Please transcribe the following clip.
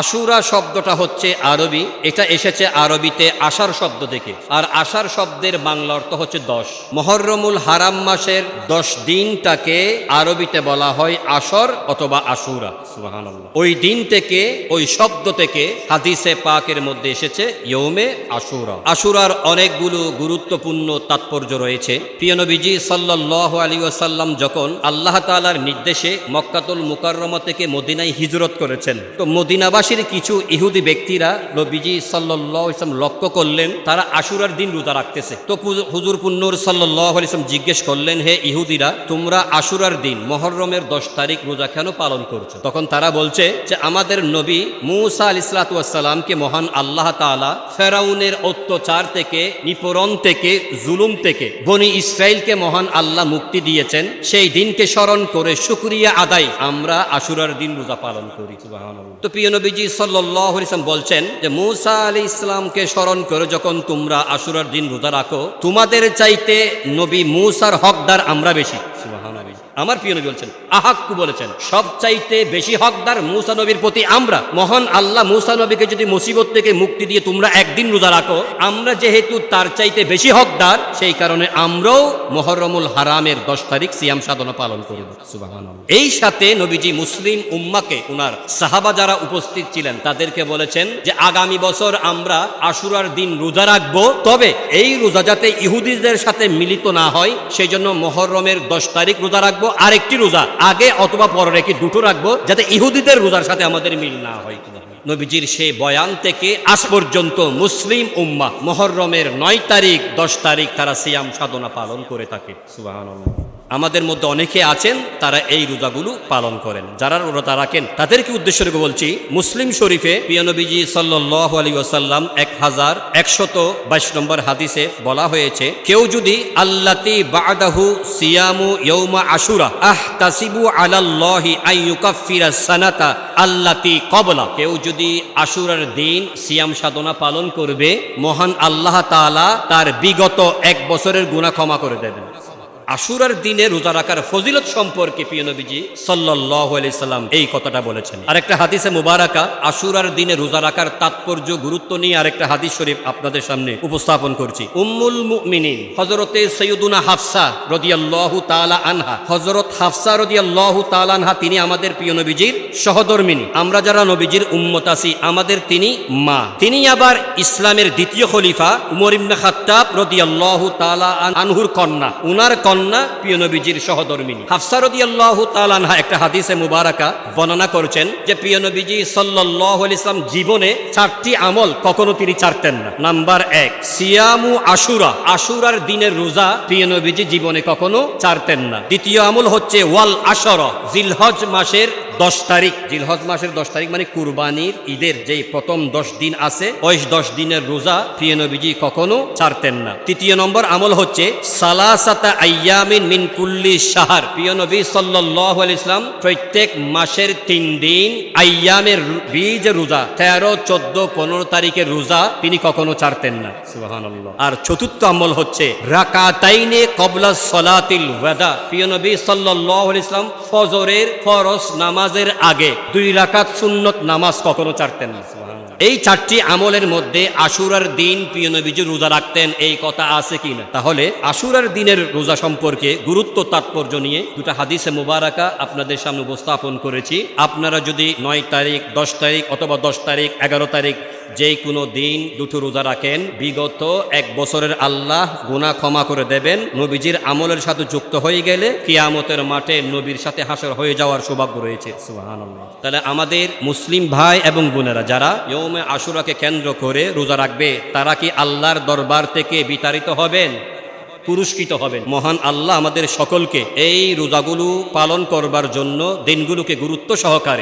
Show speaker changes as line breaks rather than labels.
আশুরা শব্দটা হচ্ছে আরবি এটা এসেছে আরবিতে আষাঢ় শব্দ থেকে আর আষাঢ় শব্দের বাংলা অর্থ হচ্ছে দশ। মহরমুল হারাম মাসের দশ দিনটাকে আরবিতে বলা হয় আসর অথবা আশুরা। ওই দিন থেকে ওই শব্দ থেকে হাদিসে পাকের মধ্যে এসেছে ইয়ৌমে আশুরা। আশুরার অনেকগুলো গুরুত্বপূর্ণ তাৎপর্য রয়েছে। প্রিয় নবীজি সাল্লাহ আলী ওয়াসাল্লাম যখন আল্লাহ তাআলার নির্দেশে মক্কাতুল মুকাররমা থেকে মদিনায় হিজরত করেছেন তো মদিনাবাসীর কিছু ইহুদি ব্যক্তিরা নবীজি সাল্লাহ ইসলাম লক্ষ্য করলেন, তারা আশুরার দিন রোজা রাখতেছে। তো হুজুর পুন্নুর সাল্লাহ ইসলাম জিজ্ঞেস করলেন, হে ইহুদিরা, তোমরা আশুরার দিন মহরমের দশ তারিখ রোজা কেন পালন করছ? তখন তারা বলছে যে, আমাদের নবী মুসা আল ইসলাতামকে মহান আল্লাহ তাআলা ফেরাউনের অত্যাচার থেকে, নিপরণ থেকে, জুলুম থেকে বনি ইসরায়েলকে মহান আল্লাহ মুক্তি দিয়েছেন। সেই দিনকে স্মরণ করে শুক্রিয়া আদায় আমরা আশুরার দিন রোজা পালন করি। তো প্রিয় নবীজি সাল্লাহ ইসলাম বলছেন যে, মুসা আলী ইসলামকে স্মরণ করে যখন তোমরা আশুরার দিন রোজা রাখো তোমাদের চাইতে নবী মুসার হকদার আমরা বেশি। আমার প্রিয় নবী বলছেন, আহাক্কু বলেছেন, সবচাইতে বেশি হকদার মুসা নবীর প্রতি আমরা। মহান আল্লাহ মুসা নবীকে যদি মুসিবত থেকে মুক্তি দিয়ে তোমরা একদিন রোজা রাখো, আমরা যেহেতু তার চাইতে বেশি হকদার, সেই কারণে আমরাও মহরমুল হারামের দশ তারিখ সিয়াম সাধনা পালন করব। এই সাথে নবীজি মুসলিম উম্মাকে, উনার সাহাবা যারা উপস্থিত ছিলেন, তাদেরকে বলেছেন যে, আগামী বছর আমরা আশুরার দিন রোজা রাখব, তবে এই রোজা যাতে ইহুদিদের সাথে মিলিত না হয় সেই জন্য মহরমের দশ তারিখ রোজা রাখব আরেকটি রোজা। আগে অথবা পরে একটি দুটো রাখব, যাতে ইহুদিদের রোজার সাথে আমাদের মিল না হয়। নবীজির সেই বয়ান থেকে আজ পর্যন্ত মুসলিম উম্মা মহরমের নয় তারিখ, দশ তারিখ তারা সিয়াম সাধনা পালন করে থাকে। সুবহানাল্লাহ। আমাদের মধ্যে অনেকে আছেন, তারা এই রোজাগুলো পালন করেন। যারা রোজা রাখেন, তাদেরকে উদ্দেশ্য করে বলছি, মুসলিম শরীফে পিয়নবীজি সাল্লাহ আলী ওসাল্লাম এক হাজার একশত বাইশ নম্বর হাদিসে বলা হয়েছে, কেউ যদি আল্লাতি বাদাহু সিয়ামু ইয়ৌমা আশুরা আহ তাসিবু আলাল্লাহি আইয়ুকাফিরা সানাতা আল্লাতি কবলা কেউ যদি আশুরার দিন সিয়াম সাধনা পালন করবে, মহান আল্লাহ তাআলা তার বিগত এক বছরের গুনাহ ক্ষমা করে দেবেন। আশুরার দিনে রোজা রাখার ফজিলত সম্পর্কে প্রিয় নবীজি আলাইহি সাল্লাম এই কথাটা বলেছেন। আরেকটা হাদিসে মুবারাকা, আশুরার দিনে রোজা রাখার তাৎপর্য, গুরুত্ব নিয়ে আরেকটা হাদিস শরীফ আপনাদের সামনে উপস্থাপন করছি। উম্মুল মুমিনিন, হযরতে সৈয়দুনা হাফসা রাদিয়াল্লাহু তাআলা আনহা, হযরত হাফসা রাদিয়াল্লাহু তাআলা আনহা তিনি আমাদের প্রিয় নবীজির সহধর্মিনী। আমরা যারা নবীজির উম্মত আছি, আমাদের তিনি মা। তিনি আবার ইসলামের দ্বিতীয় খলিফা উমর ইবনে খাত্তাব রাদিয়াল্লাহু আন- আনহুর কন্যা। উনার কন্যা প্রিয় নবীজির সহধর্মিনী। হাফসারদি আল্লাহ তালানহা একটা হাদিসে মুবারাকা বর্ণনা করছেন যে, প্রিয় নবীজি সাল্লাহ ইসলাম জীবনে চারটি আমল কখনো তিনি ছাড়তেন না। নাম্বার এক, সিয়ামু আশুরা। আশুরার দিনের রোজা প্রিয় নবীজি জীবনে কখনো ছাড়তেন না। দ্বিতীয় আমল হচ্ছে, ওয়াল আশর, জিলহজ মাসের দশ তারিখ, জিলহজ মাসের দশ তারিখ মানে কুরবানির ঈদের যে প্রথম দশ দিন আছে ওই দশ দিনের রোজা প্রিয় কখনো ছাড়তেন না। তৃতীয় নম্বর আমল হচ্ছে, সালাসাতা আইয়ামিন মিন কুল্লি শাহার। প্রিয় নবী ইসলাম প্রত্যেক মাসের তিন দিন আইয়ামের বীজ রোজা, তেরো, চোদ্দ, পনেরো তারিখের রোজা তিনি কখনো ছাড়তেন না। আর চতুর্থ আমল হচ্ছে, রাকাতাইনে কবলা সলাতিল ওয়াদা। প্রিয় নবী আলাইহি ইসলাম ফজরের ফরজ নামাজের আগে দুই রাকাত সুন্নত নামাজ কখনো চারতেন না। এই চারটি আমলের মধ্যে আশুরার দিন প্রিয় নবীজি রোজা রাখতেন এই কথা আছে কিনা তাহলে আশুরার দিনের রোজা সম্পর্কে গুরুত্ব তাৎপর্য নিয়ে দুটা হাদিসে মুবারাকা আপনাদের সামনে উপস্থাপন করেছি। আপনারা যদি নয় তারিখ দশ তারিখ অথবা দশ তারিখ এগারো তারিখ যে কোনো দিন দুটো রোজা রাখেন, বিগত এক বছরের আল্লাহ গুনাহ ক্ষমা করে দেবেন, নবীজির আমলের সাথে যুক্ত হয়ে গেলে কিয়ামতের মাঠে নবীর সাথে হাসর হয়ে যাওয়ার সৌভাগ্য রয়েছে। তাহলে আমাদের মুসলিম ভাই এবং বোনেরা যারা ইয়মে আশুরাকে কেন্দ্র করে রোজা রাখবে, তারা কি আল্লাহর দরবার থেকে বিতাড়িত হবেন? পুরস্কৃত হবেন। মহান আল্লাহ আমাদের সকলকে এই রোজাগুলো পালন করবার জন্য দিনগুলোকে গুরুত্ব সহকারে